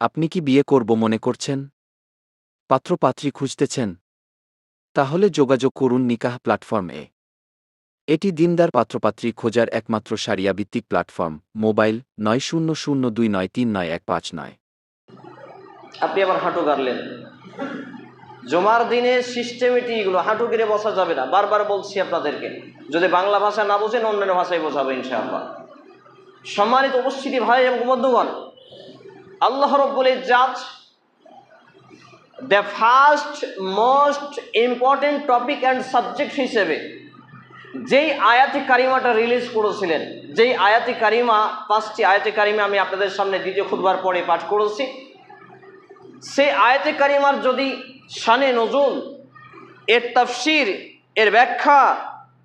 আপনি কি বিয়ে করব মনে করছেন? পাত্রপাত্রী খুঁজতেছেন। তাহলে যোগাযোগ করুন নিকাহ প্ল্যাটফর্মে এটি দিনদার পাত্রপাত্রী খোঁজার একমাত্র সারিয়া ভিত্তিক প্ল্যাটফর্ম, মোবাইল নয় শূন্য শূন্য দুই নয় তিন নয় এক পাঁচ নয়। আপনি আবার হাঁটু গাড়লেন। জমার দিনে সিস্টেমেটি এগুলো হাঁটু গেড়ে বসা যাবে না। বারবার বলছি আপনাদেরকে, যদি বাংলা ভাষা না বোঝেন, অন্যান্য ভাষায় বোঝাবে ইনশাআল্লাহ। সম্মানিত উপস্থিতি ভাই এবং বন্ধুগণ আল্লাহ রব্বুল জাজ the first most important topic and subject হিসেবে যেই আয়াতি কারিমাটা রিলিজ করেছিলেন, যেই আয়াতি কারিমা, পাঁচটি আয়াতি কারিমা আমি আপনাদের সামনে দ্বিতীয় খুদবার পরে পাঠ করেছি, সেই আয়াতে কারিমার যদি শানে নজুল, এর তাফসির, এর ব্যাখ্যা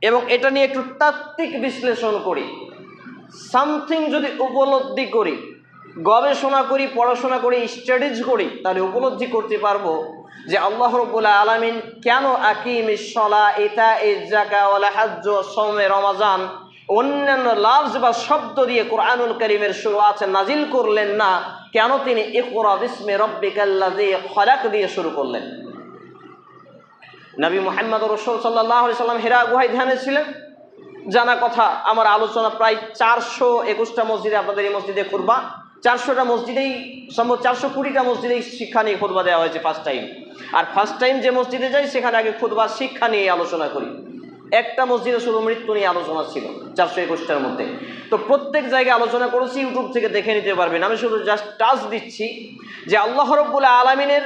এবং এটা নিয়ে একটু তাত্ত্বিক বিশ্লেষণ করি সামথিং যদি উপলব্ধি করি গবেষণা করি, পড়াশোনা করি স্টাডিজ করি, তাহলে উপলব্ধি করতে পারব যে আল্লাহ রবুল্লাহ আলমিন কেন আকিম ইসলা ইতা ইজাকা ওয়ালা হাজ্জ সৌমে রমাজান, অন্যান্য লাভস বা শব্দ দিয়ে কোরআনুল করিমের শুরু আছে নাজিল করলেন না, কেন তিনি ইকরা বিসমে রব্বিকাল্লা দিয়ে খরাক দিয়ে শুরু করলেন? নবী মোহাম্মদ রসুল সাল্লাহ সাল্লাম হেরা গুহাই ধ্যানে ছিলেন। জানা কথা, আমার আলোচনা প্রায় চারশো একুশটা মসজিদে, আপনাদের এই মসজিদে করবা চারশোটা মসজিদেই, সম্ভব চারশো কুড়িটা মসজিদেই শিক্ষা নিয়ে খুদবা দেওয়া হয়েছে ফার্স্ট টাইম আর ফার্স্ট টাইম যে মসজিদে যাই, সেখানে আগে খুদবা শিক্ষা নিয়ে আলোচনা করি। একটা মসজিদে শুধু মৃত্যু নিয়ে আলোচনা ছিল, চারশো একুশটার মধ্যে। তো প্রত্যেক জায়গায় আলোচনা করেছি ইউটিউব থেকে দেখে নিতে পারবেন। আমি শুধু জাস্ট টাচ দিচ্ছি যে আল্লাহ রব্বুল্লাহ আলমিনের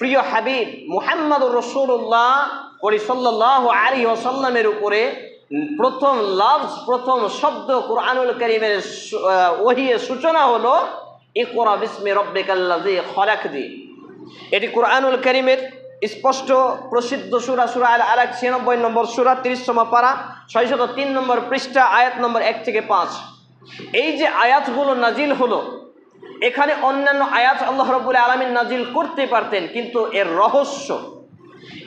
প্রিয় হাবিব মুহাম্মদ রসুল্লাহ করি সাল্লাহ আলী ওসাল্লামের উপরে প্রথম লাভস প্রথম শব্দ কোরআনুল করিমের ওহিয়ে সূচনা হলো, ইকরা বিসমে রব্বে রব্বিকাল্লাজি খরাক দিয়ে এটি কোরআনুল করিমের স্পষ্ট প্রসিদ্ধ সুরা সুরা আল আলাক ছিয়ানব্বই নম্বর সুরা তিরিশতম পারা, ছয়শত তিন নম্বর পৃষ্ঠা, আয়াত নম্বর এক থেকে পাঁচ। এই যে আয়াতগুলো নাজিল হলো, এখানে অন্যান্য আয়াত আল্লাহ রবুল্লা আলমিন নাজিল করতে পারতেন, কিন্তু এর রহস্য,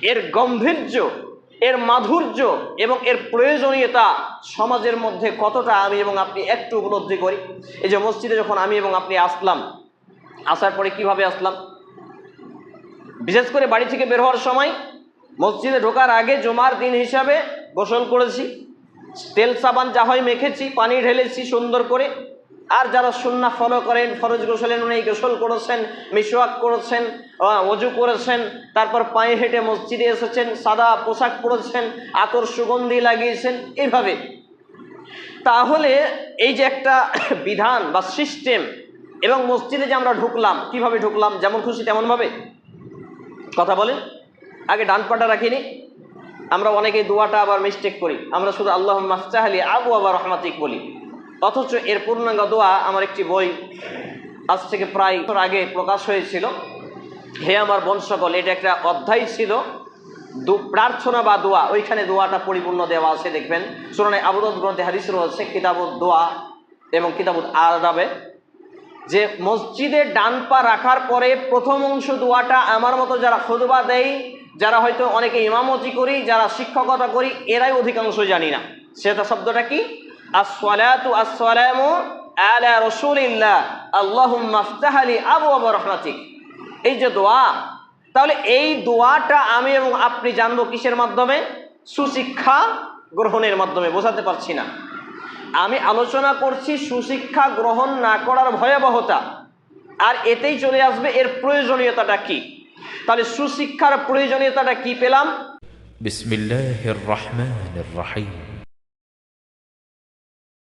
এর গম্ভীর্য এর মাধুর্য এবং এর প্রয়োজনীয়তা সমাজের মধ্যে কতটা আমি এবং আপনি একটু উপলব্ধি করি? এই যে মসজিদে যখন আমি এবং আপনি আসলাম, আসার পরে কীভাবে আসলাম? বিশেষ করে বাড়ি থেকে বের হওয়ার সময় মসজিদে ঢোকার আগে জমার দিন হিসাবে গোসল করেছি, তেল সাবান যা হয় মেখেছি, পানি ঢেলেছি সুন্দর করে। আর যারা সুন্না ফলো করেন, ফরজ গোসলেন উনি গোসল করেছেন মিসওয়াক করেছেন অজু করেছেন, তারপর পায়ে হেঁটে মসজিদে এসেছেন, সাদা পোশাক পরেছেন, আতর সুগন্ধি লাগিয়েছেন, এইভাবে। তাহলে এই যে একটা বিধান বা সিস্টেম এবং মসজিদে যে আমরা ঢুকলাম, কীভাবে ঢুকলাম, যেমন খুশি তেমনভাবে? কথা বলেন। আগে ডান পাটা রাখিনি। আমরা অনেকে দোয়াটা আবার মিস্টেক করি। আমরা শুধু আল্লাহ মাফতাহালি আবু আবার রহমাতিক বলি। অথচ এর পূর্ণাঙ্গ দোয়া আমার একটি বই আজ থেকে প্রায় আগে প্রকাশ হয়েছিল। হে আমার বংশকল এটা একটা অধ্যায় ছিল। দু, প্রার্থনা বা দোয়া, ওইখানে দোয়াটা পরিপূর্ণ দেওয়া আছে, দেখবেন। সুরানে আবুদ গ্রন্থে হাদিস রয়েছে, কিতাবুদ দোয়া এবং কিতাবুদ আদাবে যে মসজিদে ডান পা রাখার পরে প্রথম অংশ দোয়াটা আমার মতো যারা খুদবা দেয় যারা হয়তো অনেকে ইমামতি করি, যারা শিক্ষকতা করি, এরাই অধিকাংশ জানি না। সেটা শব্দটা কি? এই যে দোয়া, তাহলে এই দোয়াটা আমি এবং আপনি জানব কিসের মাধ্যমে? সুশিক্ষা গ্রহণের মাধ্যমে, বোঝাতে পারছি না। আমি আলোচনা করছি সুশিক্ষা গ্রহণ না করার ভয়াবহতা। আর এতেই চলে আসবে এর প্রয়োজনীয়তাটা কি? তাহলে সুশিক্ষার প্রয়োজনীয়তাটা কি পেলাম?